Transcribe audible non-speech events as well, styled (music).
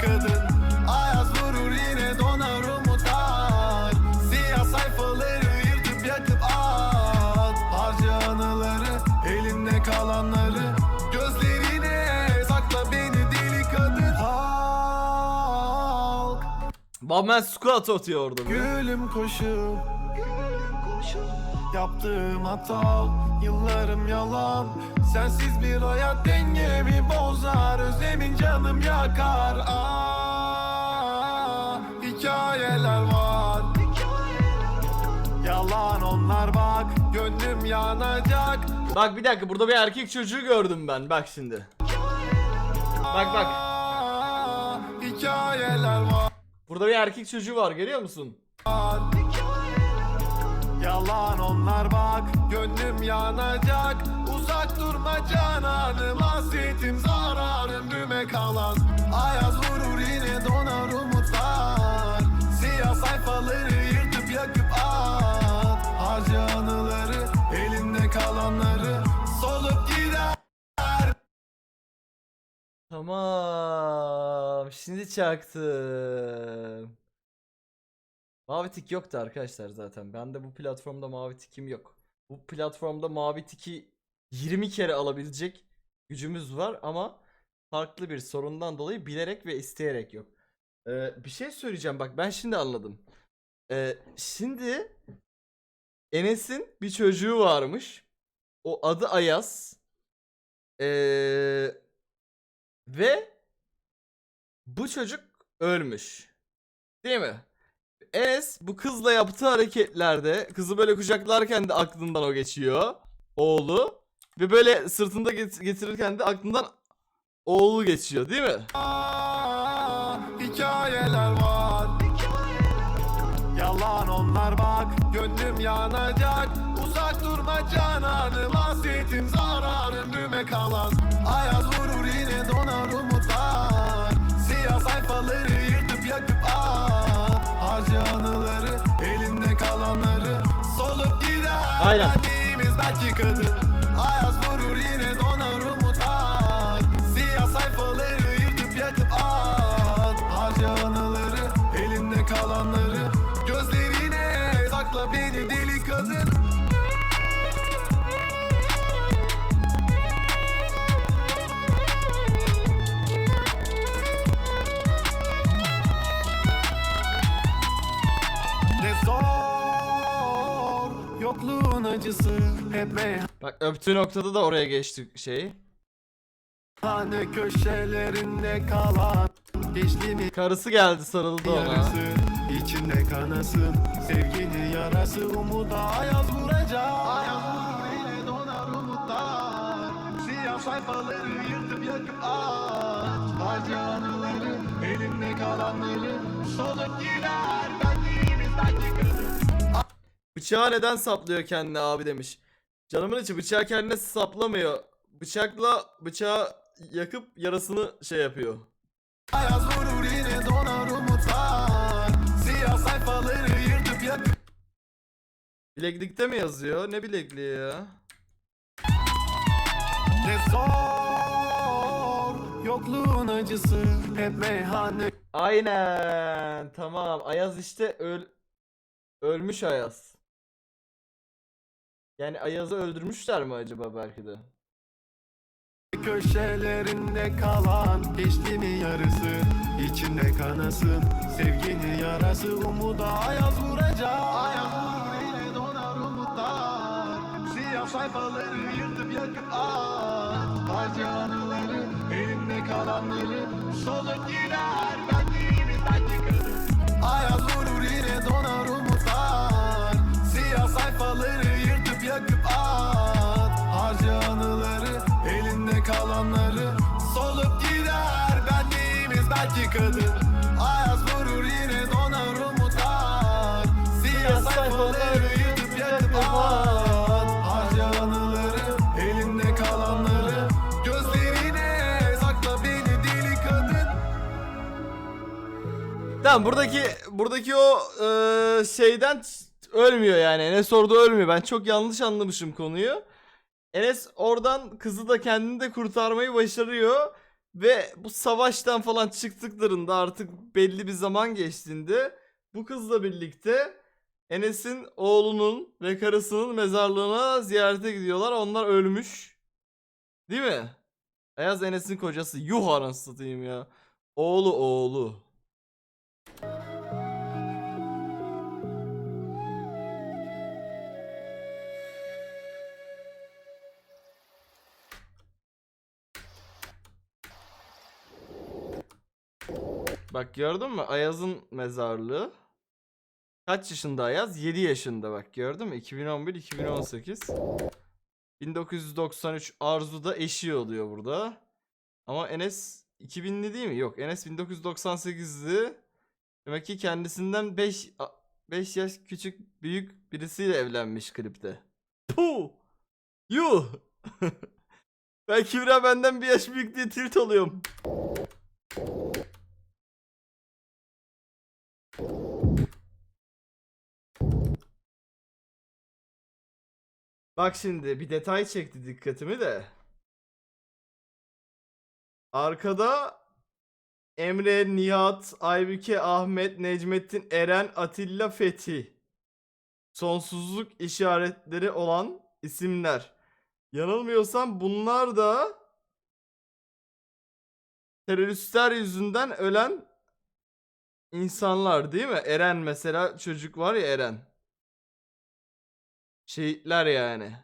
kadın. Ayaz vurur yine donar umutlar Siyah sayfaları yırtıp yakıp at. Harca anıları elinde kalanları. Gözlerine sakla beni deli kadın. Halk. Batman squat atıyor orada. Gülüm koşup Yaptığım hata Yıllarım yalan Sensiz bir hayat dengemi bozar Özlemin canım yakar ah, Hikayeler var Yalan onlar bak Gönlüm yanacak Bak bir dakika burada bir erkek çocuğu gördüm ben. Bak şimdi. Bak bak. Ah, Hikayeler var Burada bir erkek çocuğu var görüyor musun? Yalan onlar bak Gönlüm yanacak Uzak durma cananım Hasretim zarar ömrüme kalan Ayaz vurur yine donar umutlar Siyah sayfaları yırtıp yakıp at Harca anıları Elinde kalanları Solup gider Tamam. Şimdi çaktım. Mavi tik yoktu arkadaşlar zaten. Bende bu platformda mavi tikim yok. Bu platformda mavi tiki 20 kere alabilecek gücümüz var ama farklı bir sorundan dolayı bilerek ve isteyerek yok. Ee, bir şey söyleyeceğim bak ben şimdi anladım. Ee, şimdi Enes'in bir çocuğu varmış. O adı Ayaz. Ee, ve bu çocuk ölmüş. Değil mi? Enes bu kızla yaptığı hareketlerde kızı böyle kucaklarken de aklından o geçiyor. Oğlu. Ve böyle sırtında get- getirirken de aklından oğlu geçiyor değil mi? Ah, Hikayeler var Yalan onlar bak Gönlüm yanacak Uzak durma cananım Hasretim zarar ömrüme kalan Ayaz vurur Aynen. Acısı Hep Bak öptüğü noktada da oraya geçti şey. meyhane köşelerinde kalan Geçtiğimi Karısı geldi sarıldı ona. yarısı içinde kanasın. Sevginin yarası umuda ayaz vuracak. Ayaz vurur donar umutlar. Siyah sayfaları yırtıp yakıp at Harca anıları elimde kalanları Solup gider. Benliğimiz belki kadın Bıçağı neden saplıyor kendine abi demiş. Canımın içi bıçağı kendine saplamıyor. Bıçakla bıçağı yakıp yarasını şey yapıyor. Ayaz vurur yine donar umutlar Siyah sayfaları yırtıp yakıp Bileklikte mi yazıyor? Ne bilekliği ya? Ne zor Yokluğun acısı Hep meyhane Aynen. Tamam. Ayaz işte öl ölmüş Ayaz. Yani Ayaz'ı öldürmüşler mi acaba belki de? köşelerinde kalan Geçti yarısı içinde kanasın Sevginin yarası. Umuda ayaz vuracak. Ayaz yine donar umutlar Siyah sayfaları yırtıp yakıp at. Harca anıları elimde kalanları Solup gider. Benliğimiz belki kadın Ayaz vurur yine donar umutlar belki kadın Ayaz vurur yine donar umutlar Siyah sayfaları yırtıp yakıp at Harca anıları elinde kalanları Gözlerine sakla beni deli kadın Tamam buradaki buradaki o eee, şeyden ölmüyor yani. Enes orada ölmüyor. Ben çok yanlış anlamışım konuyu. Enes oradan kızı da kendini de kurtarmayı başarıyor. Ve bu savaştan falan çıktıklarında artık belli bir zaman geçtiğinde bu kızla birlikte Enes'in oğlunun ve karısının mezarlığına ziyarete gidiyorlar. Onlar ölmüş. Değil mi? Ayaz Enes'in kocası. Yuh anasını satayım ya. Oğlu oğlu. Bak gördün mü? Ayaz'ın mezarlığı. Kaç yaşında Ayaz? 7 yaşında bak gördün mü? 2011 2018. 1993 Arzu'da eşi oluyor burada. Ama Enes 2000'li değil mi? Yok Enes 1998'li. Demek ki kendisinden 5 5 yaş küçük büyük birisiyle evlenmiş klipte. Puh! Yuh! (laughs) ben Kübra benden bir yaş büyük diye tilt oluyorum. Bak şimdi bir detay çekti dikkatimi de. Arkada Emre, Nihat, Aybüke, Ahmet, Necmettin, Eren, Atilla, Fethi. Sonsuzluk işaretleri olan isimler. Yanılmıyorsam bunlar da teröristler yüzünden ölen insanlar değil mi? Eren mesela çocuk var ya Eren. Şehitler yani.